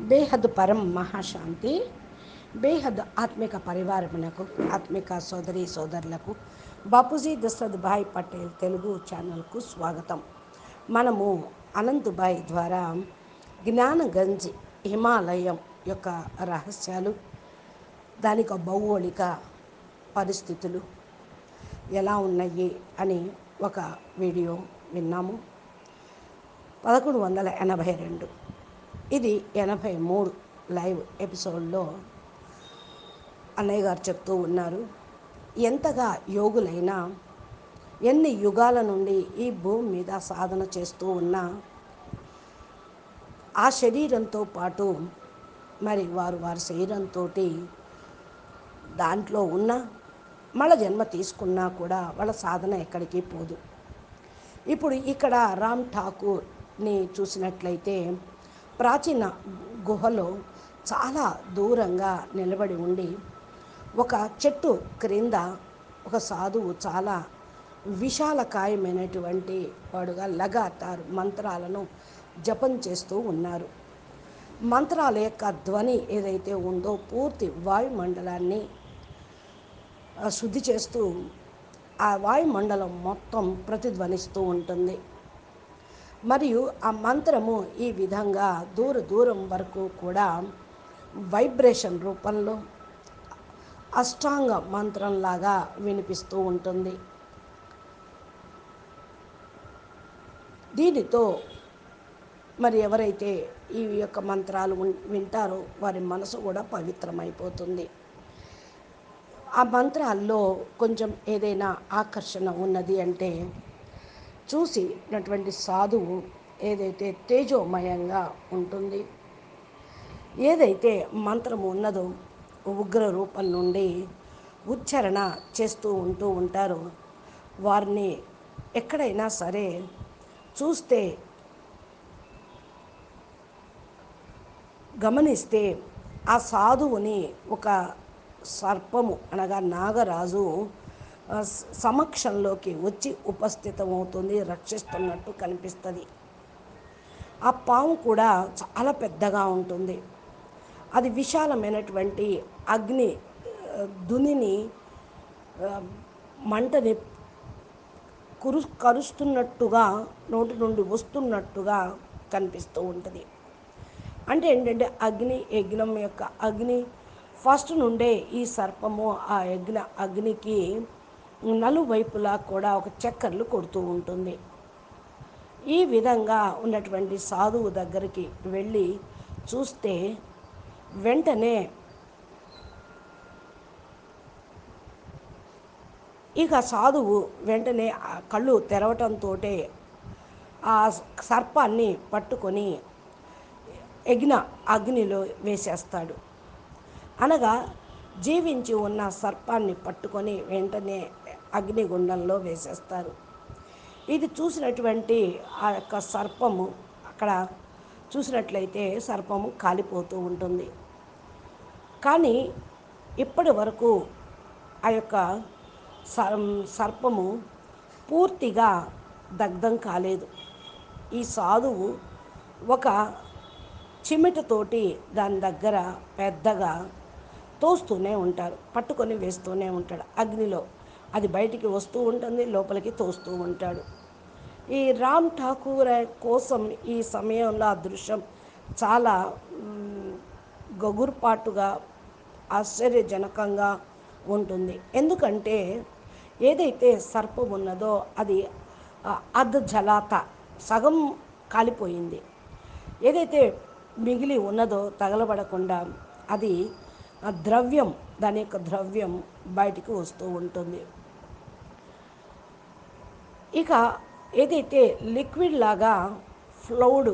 బేహద్ పరం మహాశాంతి బేహద్ ఆత్మిక పరివారమునకు ఆత్మిక సోదరి సోదరులకు బాపూజీ దశరథ్ భాయ్ పటేల్ తెలుగు ఛానల్కు స్వాగతం. మనము అనంతుభాయ్ ద్వారా జ్ఞానగంజ్ హిమాలయం యొక్క రహస్యాలు దానికి భౌగోళిక పరిస్థితులు ఎలా ఉన్నాయి అని ఒక వీడియో విన్నాము. పదకొండు వందల ఎనభై రెండు. ఇది ఎనభై మూడు లైవ్ ఎపిసోడ్లో అన్నయ్య గారు చెప్తూ ఉన్నారు. ఎంతగా యోగులైనా ఎన్ని యుగాల నుండి ఈ భూమి మీద సాధన చేస్తూ ఉన్నా ఆ శరీరంతో పాటు మరి వారు వారి శరీరంతో దాంట్లో ఉన్న మళ్ళ జన్మ తీసుకున్నా కూడా వాళ్ళ సాధన ఎక్కడికి పోదు. ఇప్పుడు ఇక్కడ రామ్ ఠాకూర్ని చూసినట్లయితే ప్రాచీన గుహలో చాలా దూరంగా నిలబడి ఉండి ఒక చెట్టు క్రింద ఒక సాధువు చాలా విశాలకాయమైనటువంటి వాడుగా లగాతార్ మంత్రాలను జపం చేస్తూ ఉన్నారు. మంత్రాల యొక్క ధ్వని ఏదైతే ఉందో పూర్తి వాయుమండలాన్ని శుద్ధి చేస్తూ ఆ వాయుమండలం మొత్తం ప్రతిధ్వనిస్తూ ఉంటుంది. మరియు ఆ మంత్రము ఈ విధంగా దూర దూరం వరకు కూడా వైబ్రేషన్ రూపంలో అష్టాంగ మంత్రంలాగా వినిపిస్తూ ఉంటుంది. దీనితో మరి ఎవరైతే ఈ యొక్క మంత్రాలు వింటారో వారి మనసు కూడా పవిత్రమైపోతుంది. ఆ మంత్రాల్లో కొంచెం ఏదైనా ఆకర్షణ ఉన్నది అంటే చూసినటువంటి సాధువు ఏదైతే తేజోమయంగా ఉంటుంది ఏదైతే మంత్రము ఉన్నదో ఉగ్ర రూపం నుండి ఉచ్చారణ చేస్తూ ఉంటూ ఉంటారో. వారిని ఎక్కడైనా సరే చూస్తే గమనిస్తే ఆ సాధువుని ఒక సర్పము అనగా నాగరాజు సమక్షంలోకి వచ్చి ఉపస్థితమవుతుంది రక్షిస్తున్నట్టు కనిపిస్తుంది. ఆ పాము కూడా చాలా పెద్దగా ఉంటుంది. అది విశాలమైనటువంటి అగ్ని దునిని మంటని కురు కరుస్తున్నట్టుగా నోటి నుండి వస్తున్నట్టుగా కనిపిస్తూ ఉంటుంది. అంటే ఏంటంటే అగ్ని యజ్ఞం యొక్క అగ్ని ఫస్ట్ నుండే ఈ సర్పము ఆ యజ్ఞ అగ్నికి నలువైపులా కూడా ఒక చక్కర్లు కొడుతూ ఉంటుంది. ఈ విధంగా ఉన్నటువంటి సాధువు దగ్గరికి వెళ్ళి చూస్తే వెంటనే ఇక సాధువు వెంటనే ఆ కళ్ళు తెరవటంతో ఆ సర్పాన్ని పట్టుకొని యజ్ఞ అగ్నిలో వేసేస్తాడు. అనగా జీవించి ఉన్న సర్పాన్ని పట్టుకొని వెంటనే అగ్నిగుండంలో వేసేస్తారు. ఇది చూసినటువంటి ఆ యొక్క సర్పము అక్కడ చూసినట్లయితే సర్పము కాలిపోతూ ఉంటుంది. కానీ ఇప్పటి వరకు ఆ యొక్క సర్- సర్పము పూర్తిగా దగ్ధం కాలేదు. ఈ సాధువు ఒక చిమిటతోటి దాని దగ్గర పెద్దగా తోస్తూనే ఉంటారు పట్టుకొని వేస్తూనే ఉంటాడు. అగ్నిలో అది బయటికి వస్తూ ఉంటుంది లోపలికి తోస్తూ ఉంటాడు. ఈ రామ్ ఠాకూర్ కోసం ఈ సమయంలో ఆ దృశ్యం చాలా గగుర్పాటుగా ఆశ్చర్యజనకంగా ఉంటుంది. ఎందుకంటే ఏదైతే సర్పం ఉన్నదో అది అర్ధ జలాత సగం కాలిపోయింది. ఏదైతే మిగిలి ఉన్నదో తగలబడకుండా అది ఆ ద్రవ్యం దాని యొక్క ద్రవ్యం బయటికి వస్తూ ఉంటుంది. ఇక ఏదైతే లిక్విడ్ లాగా ఫ్లౌడ్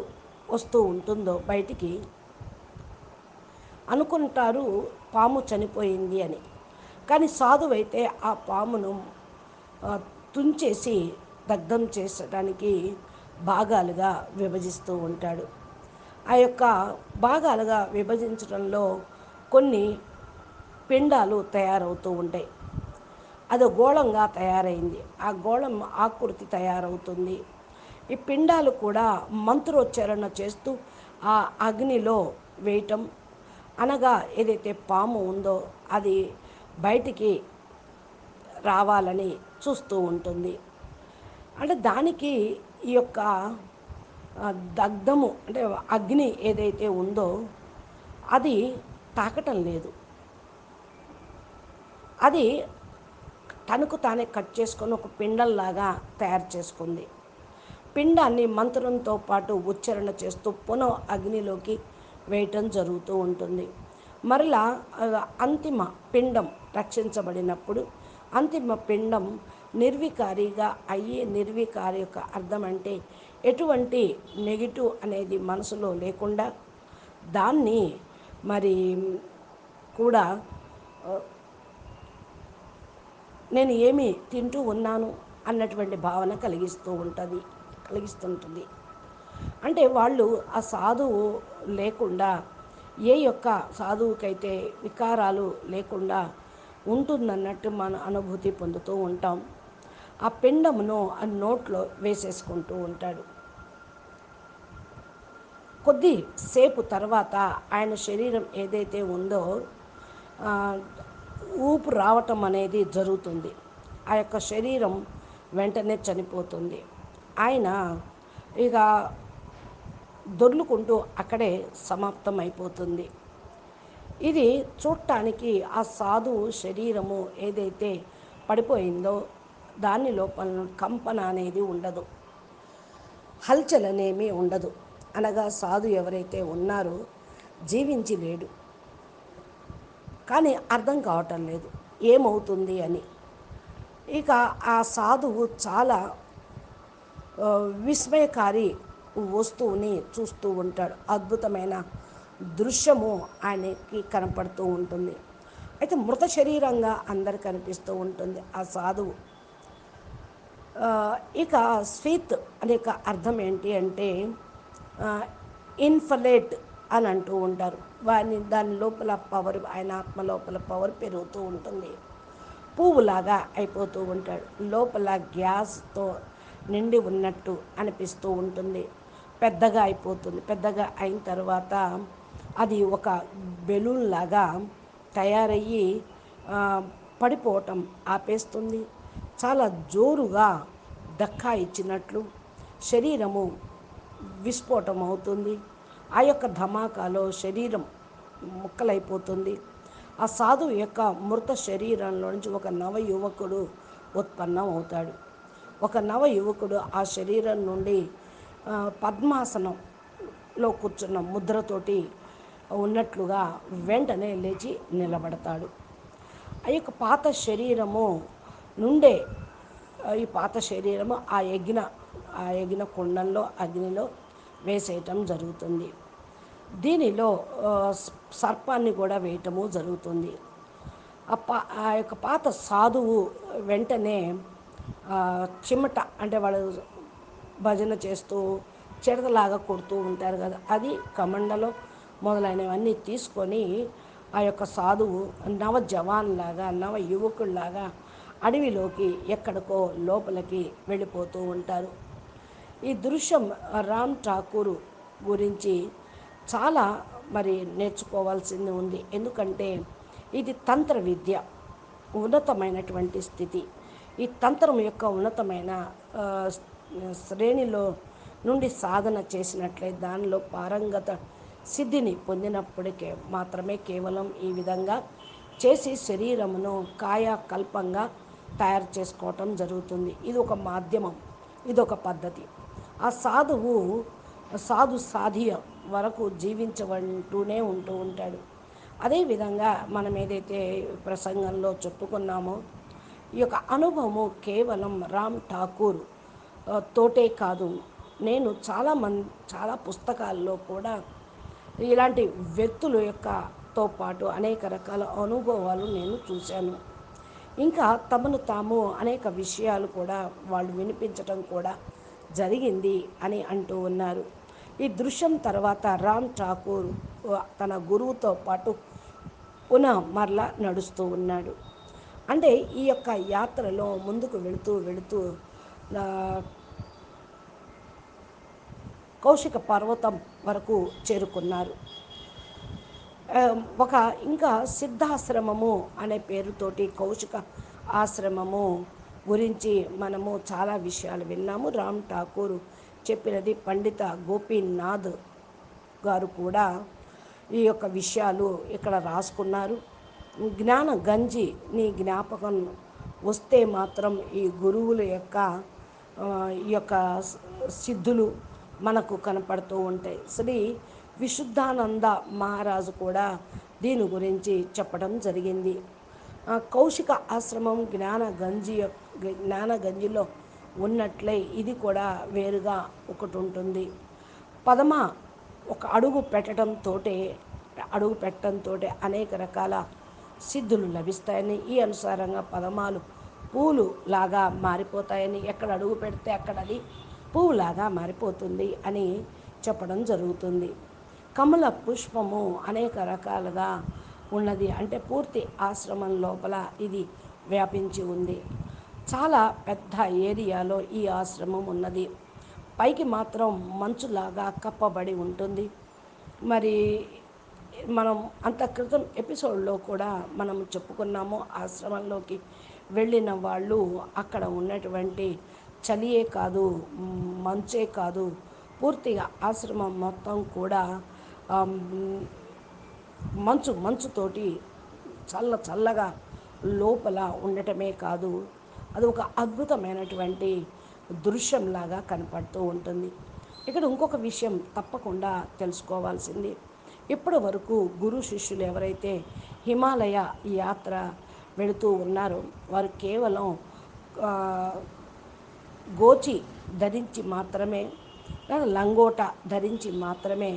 వస్తూ ఉంటుందో బయటికి అనుకుంటారు పాము చనిపోయింది అని. కానీ సాధువైతే ఆ పామును తుంచేసి దగ్ధం చేసడానికి భాగాలుగా విభజిస్తూ ఉంటాడు. ఆ యొక్క భాగాలుగా విభజించడంలో కొన్ని పిండాలు తయారవుతూ ఉంటాయి. అది గోళంగా తయారైంది. ఆ గోళం ఆకృతి తయారవుతుంది. ఈ పిండాలు కూడా మంత్రోచ్చారణ చేస్తూ ఆ అగ్నిలో వేయటం. అనగా ఏదైతే పాము ఉందో అది బయటికి రావాలని చూస్తూ ఉంటుంది. అంటే దానికి ఈ యొక్క దగ్ధము అంటే అగ్ని ఏదైతే ఉందో అది తాకటం లేదు. అది తనకు తానే కట్ చేసుకొని ఒక పిండంలాగా తయారు చేసుకుంది. పిండాన్ని మంత్రంతో పాటు ఉచ్చారణ చేస్తూ పునః అగ్నిలోకి వేయటం జరుగుతూ ఉంటుంది. మరలా అంతిమ పిండం రక్షించబడినప్పుడు అంతిమ పిండం నిర్వికారిగా అయ్యే నిర్వికారి యొక్క అర్థం అంటే ఎటువంటి నెగిటివ్ అనేది మనసులో లేకుండా దాన్ని మరి కూడా నేను ఏమి తింటూ ఉన్నాను అన్నటువంటి భావన కలిగిస్తూ ఉంటుంది కలిగిస్తుంటుంది. అంటే వాళ్ళు ఆ సాధువు లేకుండా ఏ యొక్క సాధువుకైతే వికారాలు లేకుండా ఉంటుందన్నట్టు మన అనుభూతి పొందుతూ ఉంటాం. ఆ పిండమును ఆ నోట్లో వేసేసుకుంటూ ఉంటాడు. కొద్ది సేపు తర్వాత ఆయన శరీరం ఏదైతే ఉందో ఊపు రావటం అనేది జరుగుతుంది. ఆ యొక్క శరీరం వెంటనే చనిపోతుంది. ఆయన ఇక దొర్లుకుంటూ అక్కడే సమాప్తం అయిపోతుంది ఇది చూడటానికి ఆ సాధువు శరీరము ఏదైతే పడిపోయిందో దాని లోపల కంపన అనేది ఉండదు. హల్చల్ అనేమి ఉండదు. అనగా సాధు ఎవరైతే ఉన్నారో జీవించి లేడు. కానీ అర్థం కావటం లేదు. ఏమవుతుంది అని. ఇక ఆ సాధువు చాలా విస్మయకారి వస్తువుని చూస్తూ ఉంటాడు. అద్భుతమైన దృశ్యము ఆయనకి కనపడుతూ ఉంటుంది. అయితే మృత శరీరంగా అందరు కనిపిస్తూ ఉంటుంది ఆ సాధువు. ఇక స్వీత్ అనే అర్థం ఏంటి అంటే ఇన్ఫలేట్ అని అంటూ ఉంటారు. వాని దాని లోపల పవర్ ఆయన ఆత్మ లోపల పవర్ పెరుగుతూ ఉంటుంది. పువ్వులాగా అయిపోతూ ఉంటాడు. లోపల గ్యాస్తో నిండి ఉన్నట్టు అనిపిస్తూ ఉంటుంది. పెద్దగా అయిపోతుంది. పెద్దగా అయిన తర్వాత అది ఒక బెలూన్ లాగా తయారయ్యి పడిపోవటం ఆపేస్తుంది. చాలా జోరుగా దక్కా ఇచ్చినట్లు శరీరము విస్ఫోటం అవుతుంది. ఆ యొక్క ధమాకాలో శరీరం ముక్కలైపోతుంది. ఆ సాధువు యొక్క మృత శరీరంలో నుంచి ఒక నవ యువకుడు ఉత్పన్నం అవుతాడు. ఒక నవ యువకుడు ఆ శరీరం నుండి పద్మాసనంలో కూర్చున్న ముద్రతోటి ఉన్నట్లుగా వెంటనే లేచి నిలబడతాడు. ఆ యొక్క పాత శరీరము నుండే ఈ పాత శరీరము ఆ యజ్ఞ ఆ కుండంలో అగ్నిలో వేసేయటం జరుగుతుంది. దీనిలో సర్పాన్ని కూడా వేయటము జరుగుతుంది. ఆ పా ఆ యొక్క పాత సాధువు వెంటనే చిమట అంటే వాళ్ళు భజన చేస్తూ చిడతలాగా కొడుతూ ఉంటారు కదా. అది కమండలో మొదలైనవన్నీ తీసుకొని ఆ యొక్క సాధువు నవ జవాన్లాగా నవ యువకుల్లాగా అడవిలోకి ఎక్కడికో లోపలికి వెళ్ళిపోతూ ఉంటారు. ఈ దృశ్యం రామ్ ఠాకూర్ గురించి చాలా మరి నేర్చుకోవాల్సింది ఉంది. ఎందుకంటే ఇది తంత్ర విద్య ఉన్నతమైనటువంటి స్థితి. ఈ తంత్రం యొక్క ఉన్నతమైన శ్రేణిలో నుండి సాధన చేసినట్లే దానిలో పారంగత సిద్ధిని పొందినప్పటికే మాత్రమే కేవలం ఈ విధంగా చేసి శరీరమును కాయకల్పంగా తయారు చేసుకోవటం జరుగుతుంది. ఇది ఒక మాధ్యమం ఇది ఒక పద్ధతి. ఆ సాధువు సాధు సాధియ వరకు జీవించవంటూనే ఉంటూ ఉంటాడు. అదేవిధంగా మనం ఏదైతే ప్రసంగంలో చెప్పుకున్నామో ఈ యొక్క అనుభవము కేవలం రామ్ ఠాకూర్ తోటే కాదు. నేను చాలా మం చాలా పుస్తకాల్లో కూడా ఇలాంటి వ్యక్తుల యొక్కతో పాటు అనేక రకాల అనుభవాలు నేను చూశాను. ఇంకా తమను తాము అనేక విషయాలు కూడా వాళ్ళు వినిపించటం కూడా జరిగింది అని అంటూ ఉన్నారు. ఈ దృశ్యం తర్వాత రామ్ ఠాకూర్ తన గురువుతో పాటు పునః మరలా నడుస్తూ ఉన్నాడు. అంటే ఈ యొక్క యాత్రలో ముందుకు వెళుతూ వెళుతూ కౌశిక పర్వతం వరకు చేరుకున్నారు. ఒక ఇంకా సిద్ధాశ్రమము అనే పేరుతోటి కౌశిక ఆశ్రమము గురించి మనము చాలా విషయాలు విన్నాము. రామ్ ఠాకూర్ చెప్పినది పండిత గోపీనాథ్ గారు కూడా ఈ యొక్క విషయాలు ఇక్కడ రాసుకున్నారు. జ్ఞాన గంజి నీ జ్ఞాపకం వస్తే మాత్రం ఈ గురువుల యొక్క ఈ యొక్క సిద్ధులు మనకు కనపడుతూ ఉంటాయి. శ్రీ విశుద్ధానంద మహారాజు కూడా దీని గురించి చెప్పడం జరిగింది. కౌశిక ఆశ్రమం జ్ఞాన గంజి జ్ఞాన గంజిలో ఉన్నట్లే ఇది కూడా వేరుగా ఒకటి ఉంటుంది పదమ ఒక అడుగు పెట్టడంతో అడుగు పెట్టడంతో అనేక రకాల సిద్ధులు లభిస్తాయని ఈ అనుసారంగా పదమాలు పూలు లాగా మారిపోతాయని ఎక్కడ అడుగు పెడితే అక్కడ అది పువ్వులాగా మారిపోతుంది అని చెప్పడం జరుగుతుంది. కమల పుష్పము అనేక రకాలుగా ఉన్నది. అంటే పూర్తి ఆశ్రమం లోపల ఇది వ్యాపించి ఉంది. చాలా పెద్ద ఏరియాలో ఈ ఆశ్రమం ఉన్నది. పైకి మాత్రం మంచులాగా కప్పబడి ఉంటుంది. మరి మనం అంత క్రితం ఎపిసోడ్లో కూడా మనం చెప్పుకున్నాము ఆశ్రమంలోకి వెళ్ళిన వాళ్ళు అక్కడ ఉన్నటువంటి చలియే కాదు మంచే కాదు పూర్తిగా ఆశ్రమం మొత్తం కూడా మంచు మంచుతోటి చల్ల చల్లగా లోపల ఉండటమే కాదు అది ఒక అద్భుతమైనటువంటి దృశ్యంలాగా కనపడుతూ ఉంటుంది. ఇక్కడ ఇంకొక విషయం తప్పకుండా తెలుసుకోవాల్సింది. ఇప్పటి వరకు గురు శిష్యులు ఎవరైతే హిమాలయ యాత్ర వెళుతూ ఉన్నారో వారు కేవలం గోచి ధరించి మాత్రమే లంగోట ధరించి మాత్రమే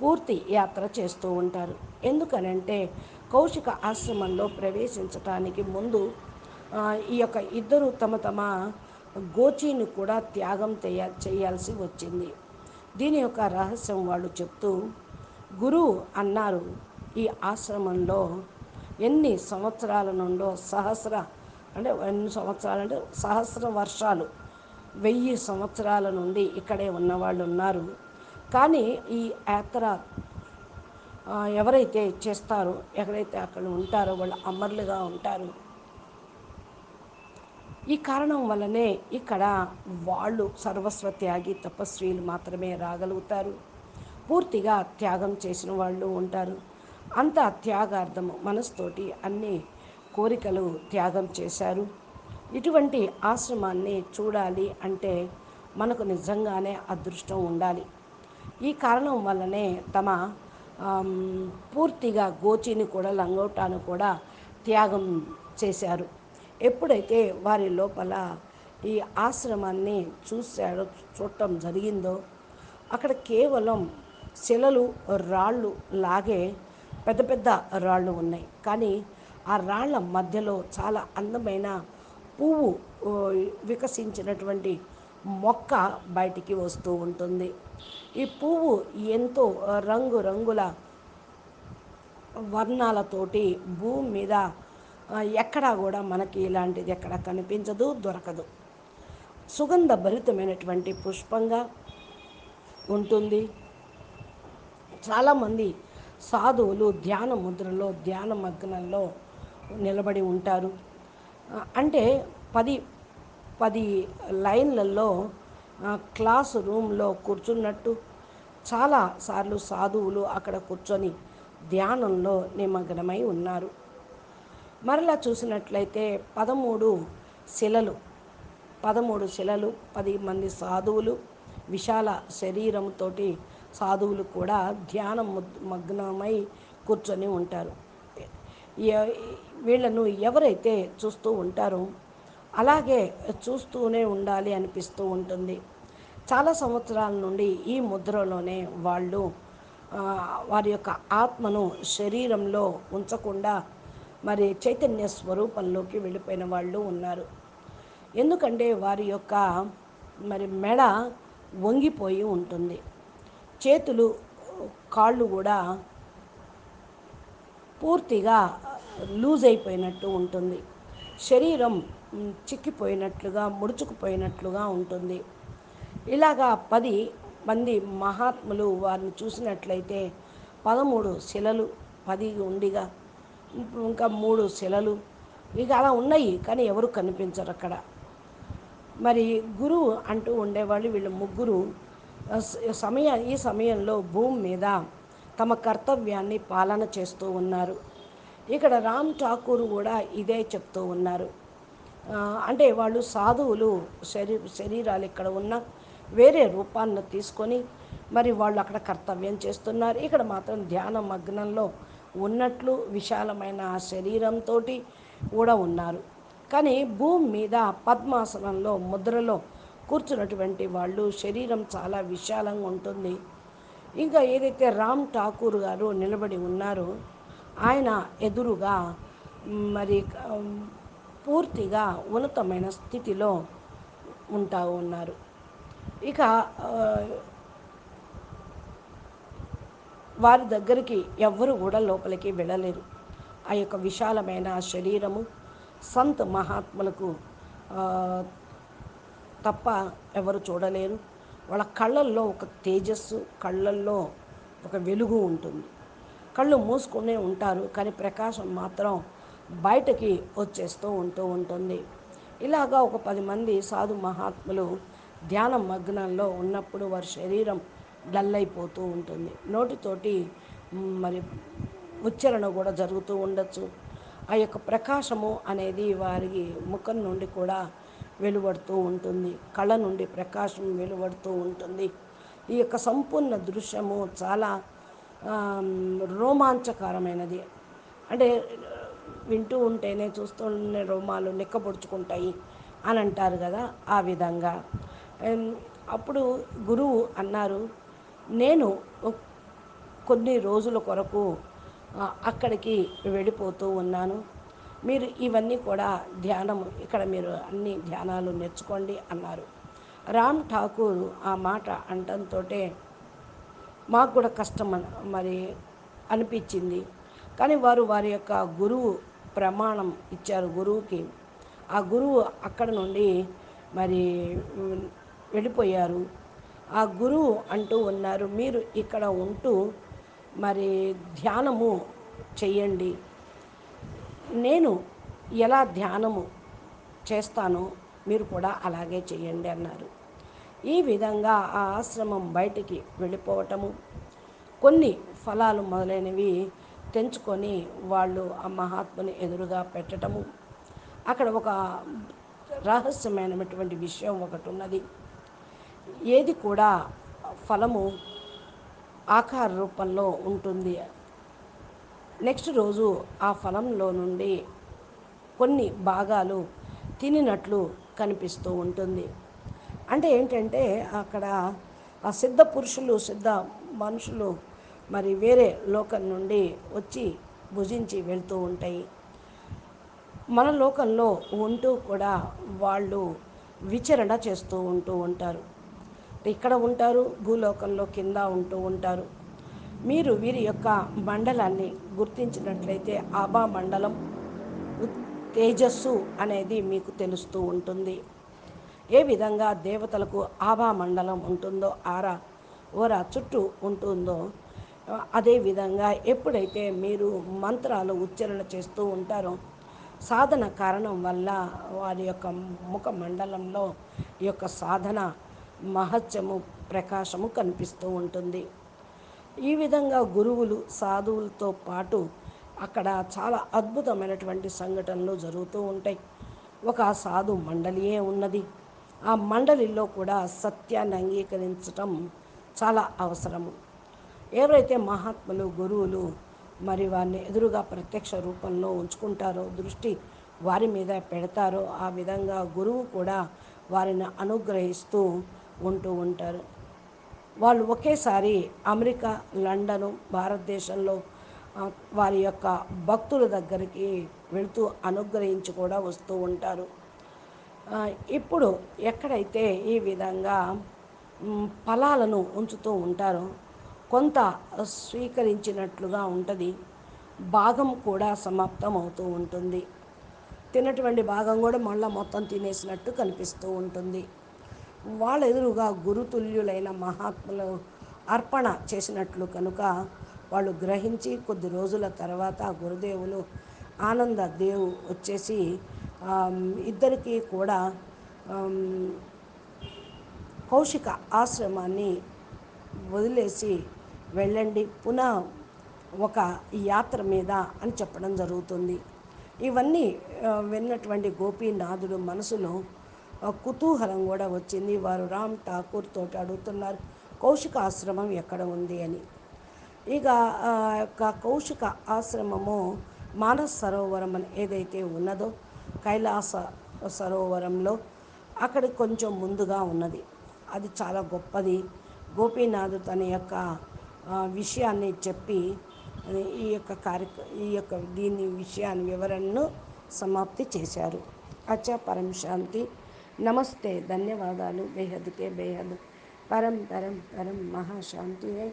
పూర్తి యాత్ర చేస్తూ ఉంటారు. ఎందుకనంటే కౌశిక ఆశ్రమంలో ప్రవేశించటానికి ముందు ఈ యొక్క ఇద్దరు తమ తమ గోచీని కూడా త్యాగం చేయాల్సి వచ్చింది. దీని యొక్క రహస్యం వాళ్ళు చెప్తూ గురువు అన్నారు ఈ ఆశ్రమంలో ఎన్ని సంవత్సరాల నుండో సహస్ర అంటే ఎన్ని సంవత్సరాలు అంటే సహస్ర వర్షాలు వెయ్యి సంవత్సరాల నుండి ఇక్కడే ఉన్నవాళ్ళు ఉన్నారు. కానీ ఈ యాత్ర ఎవరైతే చేస్తారో ఎక్కడైతే అక్కడ ఉంటారో వాళ్ళు అమరులుగా ఉంటారు. ఈ కారణం వల్లనే ఇక్కడ వాళ్ళు సర్వస్వ త్యాగి తపస్వీలు మాత్రమే రాగలుగుతారు. పూర్తిగా త్యాగం చేసిన వాళ్ళు ఉంటారు. అంత త్యాగార్థం మనసుతోటి అన్ని కోరికలు త్యాగం చేశారు. ఇటువంటి ఆశ్రమాన్ని చూడాలి అంటే మనకు నిజంగానే అదృష్టం ఉండాలి. ఈ కారణం వల్లనే తమ పూర్తిగా గోచిని కూడా లంగోటాను కూడా త్యాగం చేశారు. ఎప్పుడైతే వారి లోపల ఈ ఆశ్రమాన్ని చూశాడో చూడటం జరిగిందో అక్కడ కేవలం శిలలు రాళ్ళు లాగే పెద్ద పెద్ద రాళ్ళు ఉన్నాయి. కానీ ఆ రాళ్ళ మధ్యలో చాలా అందమైన పువ్వు వికసించినటువంటి మొక్క బయటికి వస్తూ ఉంటుంది. ఈ పువ్వు ఎంతో రంగురంగుల వర్ణాలతోటి భూమి మీద ఎక్కడా కూడా మనకి ఇలాంటిది ఎక్కడ కనిపించదు దొరకదు. సుగంధ భరితమైనటువంటి పుష్పంగా ఉంటుంది. చాలామంది సాధువులు ధ్యాన ముద్రలో ధ్యాన మగ్నంలో నిలబడి ఉంటారు. అంటే పది పది లైన్లలో క్లాస్ రూమ్లో కూర్చున్నట్టు చాలా సార్లు సాధువులు అక్కడ కూర్చొని ధ్యానంలో నిమగ్నమై ఉన్నారు. మరలా చూసినట్లయితే పదమూడు శిలలు పదమూడు శిలలు పది మంది సాధువులు విశాల శరీరంతో సాధువులు కూడా ధ్యానం మగ్నమై కూర్చొని ఉంటారు. వీళ్ళను ఎవరైతే చూస్తూ ఉంటారో అలాగే చూస్తూనే ఉండాలి అనిపిస్తూ ఉంటుంది. చాలా సంవత్సరాల నుండి ఈ ముద్రలోనే వాళ్ళు వారి యొక్క ఆత్మను శరీరంలో ఉంచకుండా మరి చైతన్య స్వరూపంలోకి వెళ్ళిపోయిన వాళ్ళు ఉన్నారు. ఎందుకంటే వారి యొక్క మరి మెడ వంగిపోయి ఉంటుంది. చేతులు కాళ్ళు కూడా పూర్తిగా లూజ్ అయిపోయినట్టు ఉంటుంది. శరీరం చిక్కిపోయినట్లుగా ముడుచుకుపోయినట్లుగా ఉంటుంది. ఇలాగా పది మంది మహాత్ములు వారిని చూసినట్లయితే పదమూడు శిలలు పది ఉండిగా ఇంకా మూడు శిలలు ఇక అలా ఉన్నాయి కానీ ఎవరు కనిపించరు అక్కడ. మరి గురువు అంటూ ఉండేవాళ్ళు వీళ్ళు ముగ్గురు సమయ ఈ సమయంలో భూమి మీద తమ కర్తవ్యాన్ని పాలన చేస్తూ ఉన్నారు. ఇక్కడ రామ్ ఠాకూర్ కూడా ఇదే చెప్తూ ఉన్నారు. అంటే వాళ్ళు సాధువులు శరీ శరీరాలు ఇక్కడ ఉన్న వేరే రూపాన్ని తీసుకొని మరి వాళ్ళు అక్కడ కర్తవ్యం చేస్తున్నారు. ఇక్కడ మాత్రం ధ్యాన మగ్నంలో ఉన్నట్లు విశాలమైన ఆ శరీరంతో కూడా ఉన్నారు. కానీ భూమి మీద పద్మాసనంలో ముద్రలో కూర్చున్నటువంటి వాళ్ళు శరీరం చాలా విశాలంగా ఉంటుంది. ఇంకా ఏదైతే రామ్ ఠాకూర్ గారు నిలబడి ఉన్నారో ఆయన ఎదురుగా మరి పూర్తిగా ఉన్నతమైన స్థితిలో ఉంటా ఉన్నారు ఇక వారి దగ్గరికి ఎవ్వరు కూడా లోపలికి వెళ్ళలేరు. ఆ యొక్క విశాలమైన శరీరము సంత్ మహాత్ములకు తప్ప ఎవరు చూడలేరు. వాళ్ళ కళ్ళల్లో ఒక తేజస్సు కళ్ళల్లో ఒక వెలుగు ఉంటుంది. కళ్ళు మూసుకునే ఉంటారు కానీ ప్రకాశం మాత్రం బయటకి వచ్చేస్తూ ఉంటూ ఉంటుంది. ఇలాగా ఒక పది మంది సాధు మహాత్ములు ధ్యాన మగ్నంలో ఉన్నప్పుడు వారి శరీరం డల్ అయిపోతూ ఉంటుంది. నోటితోటి మరి ఉచ్చరణ కూడా జరుగుతూ ఉండొచ్చు. ఆ యొక్క ప్రకాశము అనేది వారి ముఖం నుండి కూడా వెలువడుతూ ఉంటుంది. కళ్ళ నుండి ప్రకాశం వెలువడుతూ ఉంటుంది. ఈ యొక్క సంపూర్ణ దృశ్యము చాలా రోమాంచకరమైనది. అంటే వింటూ ఉంటేనే చూస్తూనే రోమాలు నిక్కబొడుచుకుంటాయి అని అంటారు కదా ఆ విధంగా. అప్పుడు గురువు అన్నారు నేను కొన్ని రోజుల కొరకు అక్కడికి వెళ్ళిపోతూ ఉన్నాను. మీరు ఇవన్నీ కూడా ధ్యానం ఇక్కడ మీరు అన్ని ధ్యానాలు నేర్చుకోండి అన్నారు. రామ్ ఠాకూర్ ఆ మాట అంటంతో మాకు కూడా కష్టం మరి అనిపించింది. కానీ వారు వారి యొక్క గురువు ప్రమాణం ఇచ్చారు గురువుకి. ఆ గురువు అక్కడ నుండి మరి వెళ్ళిపోయారు. ఆ గురువు అంటూ ఉన్నారు మీరు ఇక్కడ ఉంటూ మరి ధ్యానము చెయ్యండి. నేను ఎలా ధ్యానము చేస్తానో మీరు కూడా అలాగే చేయండి అన్నారు. ఈ విధంగా ఆ ఆశ్రమం బయటికి వెళ్ళిపోవటము. కొన్ని ఫలాలు మొదలైనవి తెంచుకొని వాళ్ళు ఆ మహాత్ముని ఎదురుగా పెట్టటము. అక్కడ ఒక రహస్యమైనటువంటి విషయం ఒకటి ఉన్నది ఏది కూడా ఫలము ఆకార రూపంలో ఉంటుంది. నెక్స్ట్ రోజు ఆ ఫలంలో నుండి కొన్ని భాగాలు తినినట్లు కనిపిస్తూ ఉంటుంది. అంటే ఏంటంటే అక్కడ ఆ సిద్ధ పురుషులు సిద్ధ మనుషులు మరి వేరే లోకం నుండి వచ్చి భుజించి వెళ్తూ ఉంటాయి. మన లోకంలో ఉంటూ కూడా వాళ్ళు విచరణ చేస్తూ ఉంటూ ఉంటారు. ఇక్కడ ఉంటారు భూలోకంలో కింద ఉంటూ ఉంటారు. మీరు వీరి యొక్క మండలాన్ని గుర్తించినట్లయితే ఆబా మండలం తేజస్సు అనేది మీకు తెలుస్తూ ఉంటుంది. ఏ విధంగా దేవతలకు ఆభా మండలం ఉంటుందో ఆరా ఓరా చుట్టూ ఉంటుందో అదేవిధంగా ఎప్పుడైతే మీరు మంత్రాలు ఉచ్చారణ చేస్తూ ఉంటారో సాధన కారణం వల్ల వారి యొక్క ముఖ మండలంలో ఈ యొక్క సాధన మహత్యము ప్రకాశము కనిపిస్తూ ఉంటుంది. ఈ విధంగా గురువులు సాధువులతో పాటు అక్కడ చాలా అద్భుతమైనటువంటి సంఘటనలు జరుగుతూ ఉంటాయి. ఒక సాధు మండలియే ఉన్నది. ఆ మండలిలో కూడా సత్యాన్ని అంగీకరించటం చాలా అవసరము. ఎవరైతే మహాత్ములు గురువులు మరి వారిని ఎదురుగా ప్రత్యక్ష రూపంలో ఉంచుకుంటారో దృష్టి వారి మీద పెడతారో ఆ విధంగా గురువు కూడా వారిని అనుగ్రహిస్తూ ఉంటూ ఉంటారు. వాళ్ళు ఒకేసారి అమెరికా లండను భారతదేశంలో వారి యొక్క భక్తుల దగ్గరికి వెళుతూ అనుగ్రహించి కూడా వస్తూ ఉంటారు. ఇప్పుడు ఎక్కడైతే ఈ విధంగా ఫలాలను ఉంచుతూ ఉంటారో కొంత స్వీకరించినట్లుగా ఉంటుంది. భాగం కూడా సమాప్తం అవుతూ ఉంటుంది. తిన్నటువంటి భాగం కూడా మళ్ళీ మొత్తం తినేసినట్టు కనిపిస్తూ ఉంటుంది. వాళ్ళ ఎదురుగా గురుతుల్యులైన మహాత్ములు అర్పణ చేసినట్లు కనుక వాళ్ళు గ్రహించి కొద్ది రోజుల తర్వాత గురుదేవులు ఆనంద దేవ్ వచ్చేసి ఇద్దరికీ కూడా కౌశిక ఆశ్రమాన్ని వదిలేసి వెళ్ళండి. పునః ఒక యాత్ర మీద అని చెప్పడం జరుగుతుంది. ఇవన్నీ విన్నటువంటి గోపీనాథుడు మనసులో కుతూహలం కూడా వచ్చింది. వారు రామ్ ఠాకూర్ తోటి అడుగుతున్నారు కౌశిక ఆశ్రమం ఎక్కడ ఉంది? అని. ఇక యొక్క కౌశిక ఆశ్రమము మానస్ సరోవరం అని ఏదైతే ఉన్నదో కైలాస సరోవరంలో అక్కడ కొంచెం ముందుగా ఉన్నది. అది చాలా గొప్పది. గోపీనాథుడు తన యొక్క విషయాన్ని చెప్పి ఈ యొక్క కార్యక్ర ఈ యొక్క దీని విషయాన్ని వివరణను సమాప్తి చేశారు. అచ్చా పరం శాంతి. నమస్తే ధన్యవాదాలు. బేహద్కే బేహద్. పరం పరం పరం మహాశాంతి hi.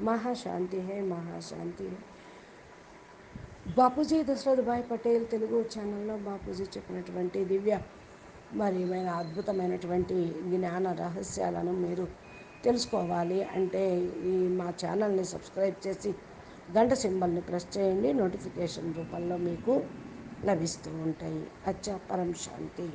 Mahashanti hi Mahashanti hi. Bapuji Dashrath Bhai Patel Telugu ఛానల్లో బాపూజీ చెప్పినటువంటి దివ్య మరి అద్భుతమైనటువంటి జ్ఞాన రహస్యాలను మీరు తెలుసుకోవాలి అంటే ఈ మా ఛానల్ని సబ్స్క్రైబ్ చేసి గంట సింబల్ని ప్రెస్ చేయండి. నోటిఫికేషన్ రూపంలో మీకు లభిస్తూ ఉంటాయి. అచ్చా పరం శాంతి.